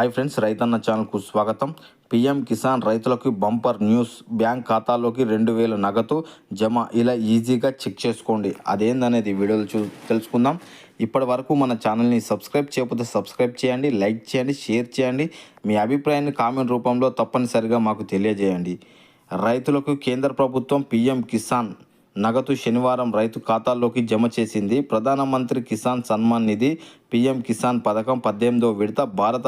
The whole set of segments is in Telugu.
హాయ్ ఫ్రెండ్స్ రైతన్న ఛానల్కు స్వాగతం. పిఎం కిసాన్ రైతులకు బంపర్ న్యూస్. బ్యాంక్ ఖాతాలోకి రెండు వేల నగదు జమ. ఇలా ఈజీగా చెక్ చేసుకోండి. అదేందనేది వీడియోలు చూ తెలుసుకుందాం. ఇప్పటి వరకు మన ఛానల్ని సబ్స్క్రైబ్ చేయకపోతే సబ్స్క్రైబ్ చేయండి లైక్ చేయండి షేర్ చేయండి. మీ అభిప్రాయాన్ని కామెంట్ రూపంలో తప్పనిసరిగా మాకు తెలియజేయండి. రైతులకు కేంద్ర ప్రభుత్వం పిఎం కిసాన్ నగదు శనివారం రైతు ఖాతాల్లోకి జమ చేసింది. ప్రధానమంత్రి కిసాన్ సన్మాన్ నిధి పిఎం కిసాన్ పథకం పద్దెనిమిదో విడత భారత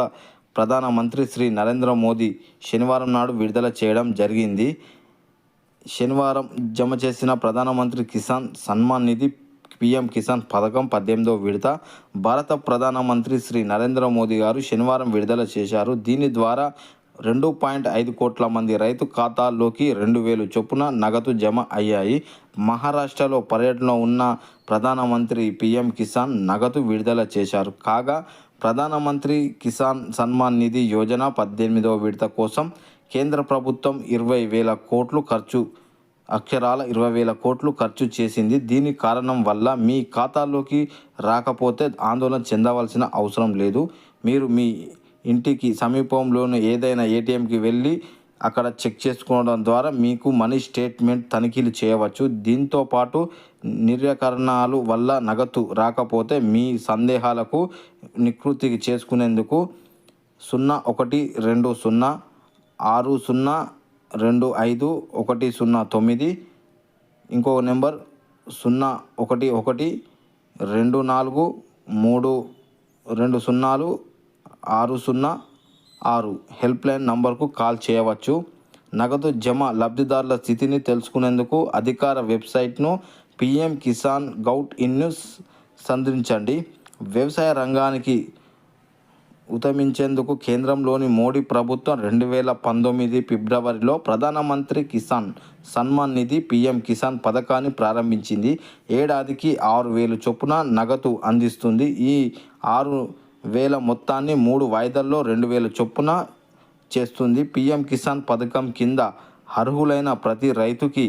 ప్రధానమంత్రి శ్రీ నరేంద్ర మోదీ శనివారం నాడు విడుదల చేయడం జరిగింది. శనివారం జమ చేసిన ప్రధానమంత్రి కిసాన్ సన్మాన్ నిధి పిఎం కిసాన్ పథకం పద్దెనిమిదవ విడత భారత ప్రధానమంత్రి శ్రీ నరేంద్ర మోదీ గారు శనివారం విడుదల చేశారు. దీని ద్వారా రెండు పాయింట్ ఐదు కోట్ల మంది రైతు ఖాతాల్లోకి రెండు వేలు చొప్పున నగదు జమ అయ్యాయి. మహారాష్ట్రలో పర్యటనలో ఉన్న ప్రధానమంత్రి పిఎం కిసాన్ నగదు విడుదల చేశారు. కాగా ప్రధానమంత్రి కిసాన్ సన్మాన్ నిధి యోజన పద్దెనిమిదవ విడత కోసం కేంద్ర ప్రభుత్వం ఇరవై వేల కోట్లు ఖర్చు అక్షరాల ఇరవై వేల కోట్లు ఖర్చు చేసింది. దీని కారణం వల్ల మీ ఖాతాలోకి రాకపోతే ఆందోళన చెందవలసిన అవసరం లేదు. మీరు మీ ఇంటికి సమీపంలోని ఏదైనా ఏటీఎంకి వెళ్ళి అక్కడ చెక్ చేసుకోవడం ద్వారా మీకు మనీ స్టేట్మెంట్ తనిఖీలు చేయవచ్చు. దీంతో పాటు నిర్యకరణాలు వల్ల నగదు రాకపోతే మీ సందేహాలకు నికృతి చేసుకునేందుకు సున్నా ఒకటి రెండు సున్నా ఆరు సున్నా రెండు ఐదు ఒకటి సున్నా తొమ్మిది ఇంకో నెంబర్ సున్నా ఒకటి ఒకటి రెండు నాలుగు మూడు రెండు సున్నాలు ఆరు సున్నా ఆరు. హెల్ప్లైన్ నంబర్కు కాల్ చేయవచ్చు. నగదు జమ లబ్ధిదారుల స్థితిని తెలుసుకునేందుకు అధికార వెబ్సైట్ను పిఎం కిసాన్ గౌట్ ఇన్ను సందర్శించండి. వ్యవసాయ రంగానికి ఉతమించేందుకు కేంద్రంలోని మోడీ ప్రభుత్వం రెండు వేల పంతొమ్మిది ఫిబ్రవరిలో ప్రధానమంత్రి కిసాన్ సన్మాన్ నిధి పిఎం కిసాన్ పథకాన్ని ప్రారంభించింది. ఏడాదికి ఆరు వేలు చొప్పున నగదు అందిస్తుంది. ఈ ఆరు వేల మొత్తాన్ని మూడు వాయిదాల్లో రెండు వేల చొప్పున చేస్తుంది పీఎం కిసాన్ పథకం కింద అర్హులైన ప్రతి రైతుకి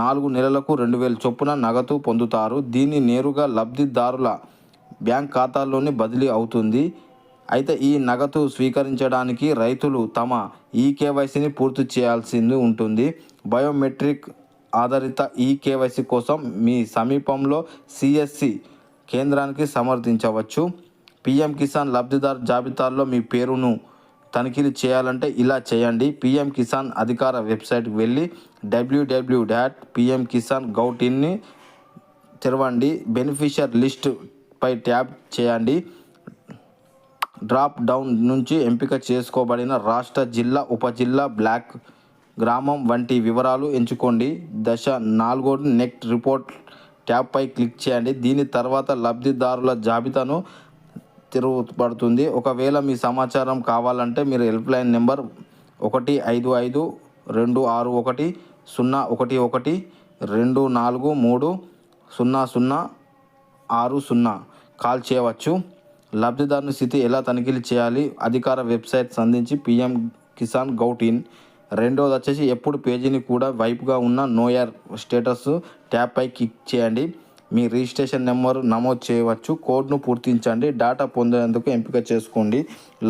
నాలుగు నెలలకు రెండు వేల చొప్పున నగదు పొందుతారు. దీన్ని నేరుగా లబ్ధిదారుల బ్యాంక్ ఖాతాల్లోనే బదిలీ అవుతుంది. అయితే ఈ నగదు స్వీకరించడానికి రైతులు తమ ఈ కేవైసీని పూర్తి చేయాల్సింది ఉంటుంది. బయోమెట్రిక్ ఆధారిత ఈ కేవైసీ కోసం మీ సమీపంలో సిఎస్సి కేంద్రానికి సమర్థించవచ్చు. పిఎం కిసాన్ లబ్ధిదారు జాబితాలో మీ పేరును తనిఖీలు చేయాలంటే ఇలా చేయండి. పిఎం కిసాన్ అధికార వెబ్సైట్కి వెళ్ళి W W dot PM Kisan gov ఇన్ని తెరవండి. బెనిఫిషియర్ లిస్ట్ పై ట్యాప్ చేయండి. డ్రాప్ డౌన్ నుంచి ఎంపిక చేసుకోబడిన రాష్ట్ర జిల్లా ఉపజిల్లా బ్లాక్ గ్రామం వంటి వివరాలు ఎంచుకోండి. దశ నాలుగో నెక్స్ట్ రిపోర్ట్ ట్యాబ్పై క్లిక్ చేయండి. దీని తర్వాత లబ్ధిదారుల జాబితాను తిరుగుపడుతుంది ఒకవేళ మీ సమాచారం కావాలంటే మీరు హెల్ప్ లైన్ నెంబర్ ఒకటి ఐదు ఐదు రెండు ఆరు ఒకటి సున్నా ఒకటి ఒకటి రెండు నాలుగు మూడు సున్నా సున్నా ఆరు సున్నా కాల్ చేయవచ్చు. లబ్ధిదారుని స్థితి ఎలా తనిఖీలు చేయాలి? అధికార వెబ్సైట్ సంధించి పిఎం కిసాన్ గౌట్ ఇన్. రెండోది వచ్చేసి ఎప్పుడు పేజీని కూడా వైపుగా ఉన్న నోయర్ స్టేటస్ ట్యాబ్పై క్లిక్ చేయండి. మీ రిజిస్ట్రేషన్ నెంబర్ నమోదు చేయవచ్చు. కోడ్ను పూర్తించండి. డేటా పొందేందుకు ఎంపిక చేసుకోండి.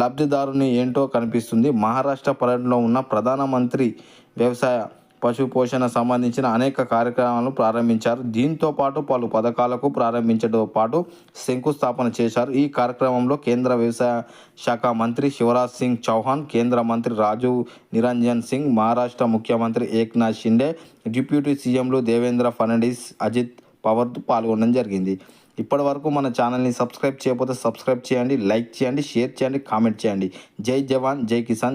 లబ్ధిదారుని ఏంటో కనిపిస్తుంది. మహారాష్ట్ర పర్యటనలో ఉన్న ప్రధానమంత్రి వ్యవసాయ పశు పోషణ సంబంధించిన అనేక కార్యక్రమాలను ప్రారంభించారు. దీంతో పాటు పలు పథకాలకు ప్రారంభించడంతో పాటు శంకుస్థాపన చేశారు. ఈ కార్యక్రమంలో కేంద్ర వ్యవసాయ శాఖ మంత్రి శివరాజ్ సింగ్ చౌహాన్ కేంద్ర మంత్రి రాజు నిరంజన్ సింగ్ మహారాష్ట్ర ముఖ్యమంత్రి ఏక్నాథ్ షిండే డిప్యూటీ సీఎంలు దేవేంద్ర ఫడ్నవీస్ అజిత్ పవర్తో పాల్గొనడం జరిగింది. ఇప్పటి వరకు మన ఛానల్ని సబ్స్క్రైబ్ చేయకపోతే సబ్స్క్రైబ్ చేయండి లైక్ చేయండి షేర్ చేయండి కామెంట్ చేయండి. జై జవాన్ జై కిసాన్